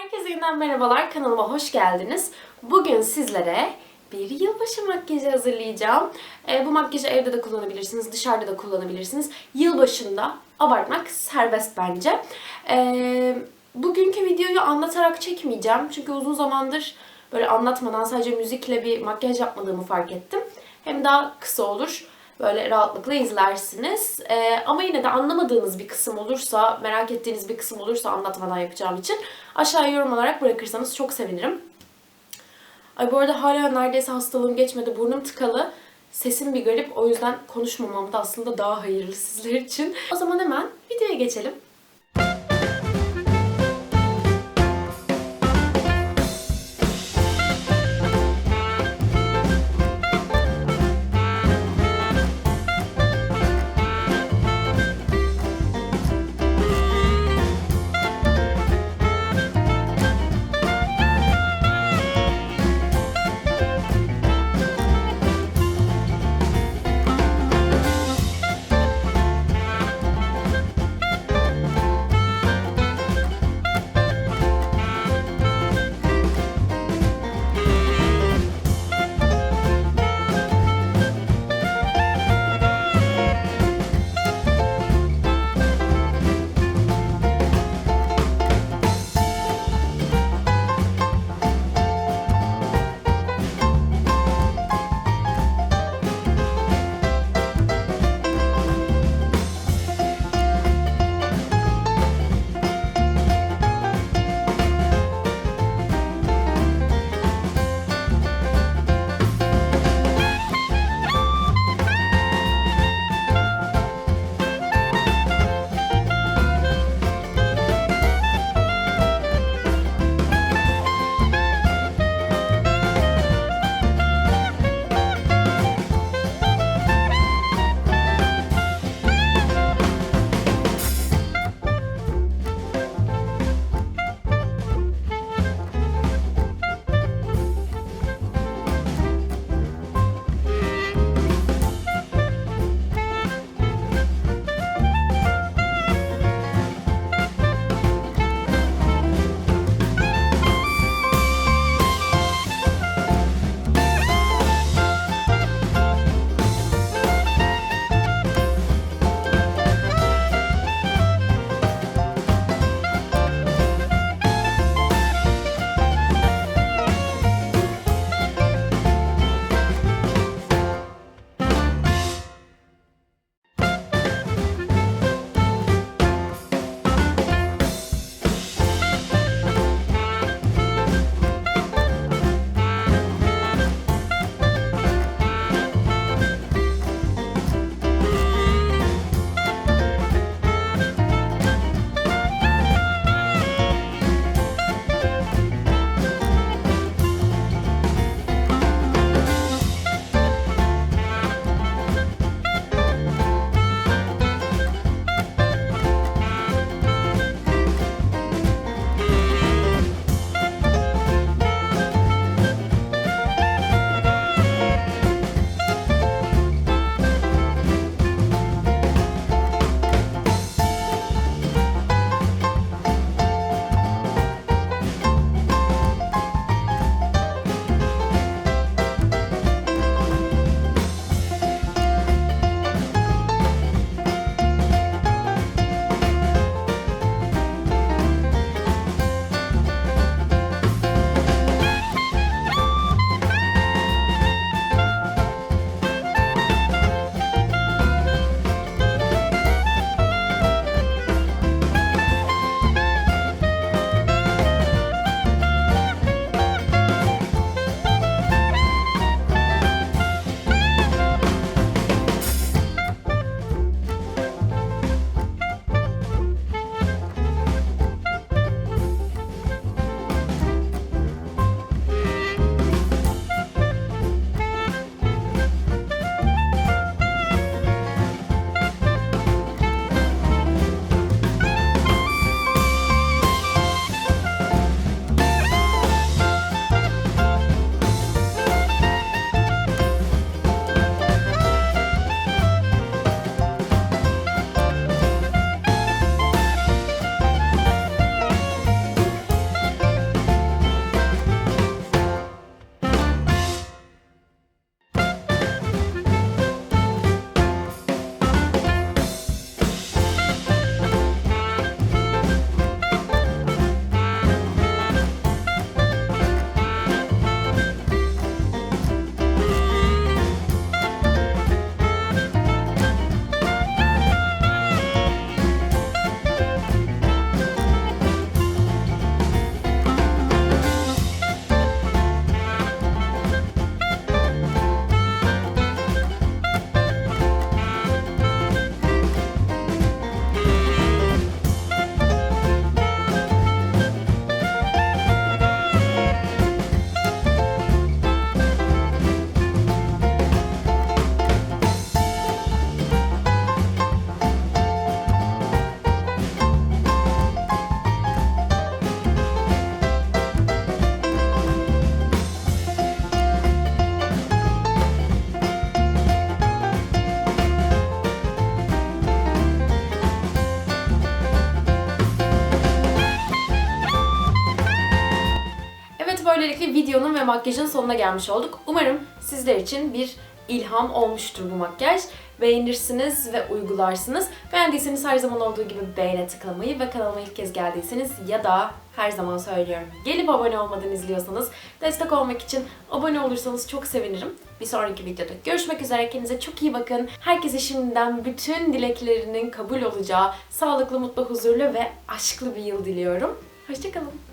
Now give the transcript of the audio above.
Herkese yeniden merhabalar. Kanalıma hoş geldiniz. Bugün sizlere bir yılbaşı makyajı hazırlayacağım. Ee, bu makyajı evde de kullanabilirsiniz, dışarıda da kullanabilirsiniz. Yılbaşında abartmak serbest bence. Ee, bugünkü videoyu anlatarak çekmeyeceğim. Çünkü uzun zamandır böyle anlatmadan sadece müzikle bir makyaj yapmadığımı fark ettim. Hem daha kısa olur. Böyle rahatlıkla izlersiniz. Ee, ama yine de anlamadığınız bir kısım olursa, merak ettiğiniz bir kısım olursa anlatmadan yapacağım için aşağıya yorum olarak bırakırsanız çok sevinirim. Ay bu arada hala neredeyse hastalığım geçmedi. Burnum tıkalı. Sesim bir garip. O yüzden konuşmamam da aslında daha hayırlı sizler için. O zaman hemen videoya geçelim. Böylelikle videonun ve makyajın sonuna gelmiş olduk. Umarım sizler için bir ilham olmuştur bu makyaj. Beğenirsiniz ve uygularsınız. Beğendiyseniz her zaman olduğu gibi beğene tıklamayı ve kanalıma ilk kez geldiyseniz ya da her zaman söylüyorum gelip abone olmadan izliyorsanız destek olmak için abone olursanız çok sevinirim. Bir sonraki videoda görüşmek üzere. Kendinize çok iyi bakın. Herkese şimdiden bütün dileklerinin kabul olacağı sağlıklı, mutlu, huzurlu ve aşklı bir yıl diliyorum. Hoşçakalın.